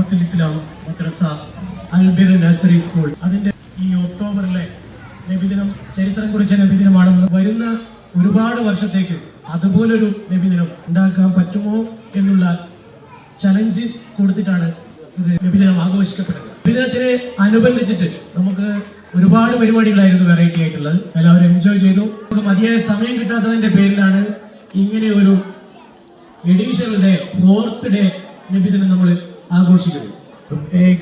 Ummathul Islam Madrasa Albir nursery school. അതിന്റെ ഈ ഒക്ടോബറിലെ നബിദിനം ചരിത്രം കുറിച്ച നബിദിനമാണെന്ന് വരുന്ന ഒരുപാട് വർഷത്തേക്ക് അതുപോലൊരു നബിദിനം ഉണ്ടാക്കാൻ പറ്റുമോ എന്നുള്ള ചലഞ്ച് കൊടുത്തിട്ടാണ് ഇത് നബിദിനം ആഘോഷിക്കപ്പെടുന്നത്. നബിദിനത്തിനെ അനുബന്ധിച്ചിട്ട് നമുക്ക് ഒരുപാട് പരിപാടികളായിരുന്നു വെറൈറ്റി ആയിട്ടുള്ളത്. എല്ലാവരും എൻജോയ് ചെയ്തു. നമുക്ക് മതിയായ സമയം കിട്ടാത്തതിന്റെ പേരിലാണ് ഇങ്ങനെ ഒരു additional day fourth day Nabidinam നമ്മൾ ആഘോഷിക്കുന്നു.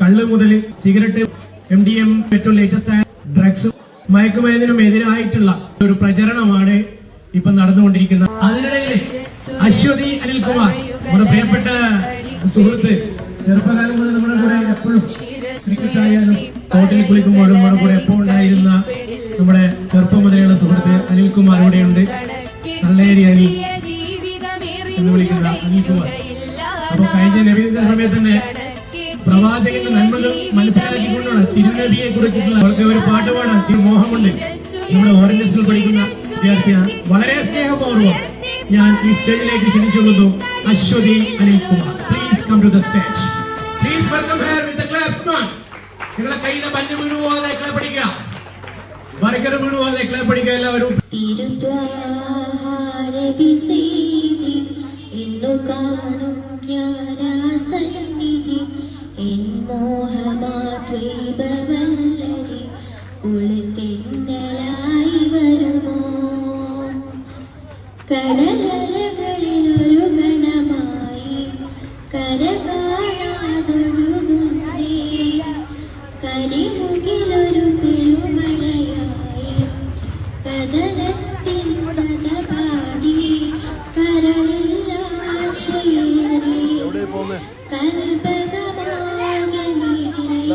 കള്ള് മുതൽ സിഗരറ്റ് എം ഡി എം ഏറ്റവും ലേറ്റസ്റ്റ് ആയ ഡ്രഗ്സ് മയക്കുമരുന്നിനും എതിരായിട്ടുള്ള ഒരു പ്രചരണമാണ് ഇപ്പൊ നടന്നുകൊണ്ടിരിക്കുന്നത്. അതിനിടയിൽ അശ്വതി അനിൽകുമാർ നമ്മുടെ പ്രിയപ്പെട്ട സുഹൃത്ത് ചെറുപ്പകാലം മുതൽ നമ്മുടെ കൂടെ എപ്പോഴും ക്രിക്കറ്റ് ആയാലും കുളിക്കുമ്പോഴും നമ്മുടെ കൂടെ എപ്പോൾ ഉണ്ടായിരുന്ന നമ്മുടെ ചെറുപ്പം മുതലുള്ള സുഹൃത്ത് അനിൽകുമാർ ഇവിടെയുണ്ട്. നല്ലേരി അനിൽ എന്ന് വിളിക്കുന്ന അനിൽകുമാർ കഴിഞ്ഞ നബീന്റെ സമയത്ത് തന്നെ പ്രവാചകന്റെ നന്മകൾ മനസ്സിലാക്കിക്കൊണ്ടാണ് തിരുനബിയെ കുറിച്ചിട്ടുള്ള അവർക്ക് ഒരു പാട്ട് പാടാൻ തിരു മോഹമുണ്ട്. നമ്മുടെ ഓറഞ്ച് പഠിക്കുന്ന വിദ്യാർത്ഥിയാണ് വളരെ സ്നേഹപൂർവം ഞാൻ ഈ സ്റ്റേജിലേക്ക് ക്ഷണിച്ചുകൊള്ളുന്നു Aswathy Anilkumar. Please come to the stage please welcome here with നിങ്ങളെ കയ്യിലെ മഞ്ഞ് വീണു പോകാതെ ക്ലാപ്പ് അടിക്കുക. ബർഗർ വീണു പോകാതെ ക്ലാപ്പ് പഠിക്കുക എല്ലാവരും ഇന്നു കാണും ജ്ഞാനാസന്നിധി എൻ മോഹമാദ്വൈപവല്ലരി കുളിത്തെന്നലായി വരുമോ? കടലലകളിലൊരു ഗണമായി കരകാണാതൊഴുകുന്നേ കരിമുകിലൊരു പെരുമഴയായി കഥനത്തിൻ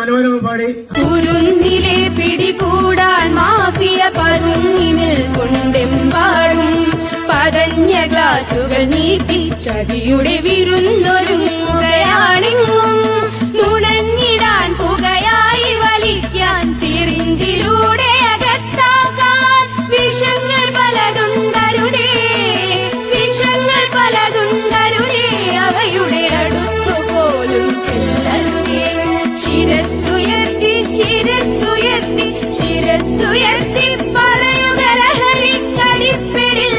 മനോരമ പാടി കുരുന്നിലെ പിടികൂടാൻ മാഫിയ പതുങ്ങിന് കൊണ്ടെമ്പാടും. പതഞ്ഞ ഗ്ലാസുകൾ നീട്ടി ചതിയുടെ വിരുന്നൊരുങ്ങുകയാണെങ്ങും. ശിരസ്സുയർത്തി ശിരസ്സുയർത്തി പറയുക ലഹരി ലഹരിക്കടിപ്പിടിൽ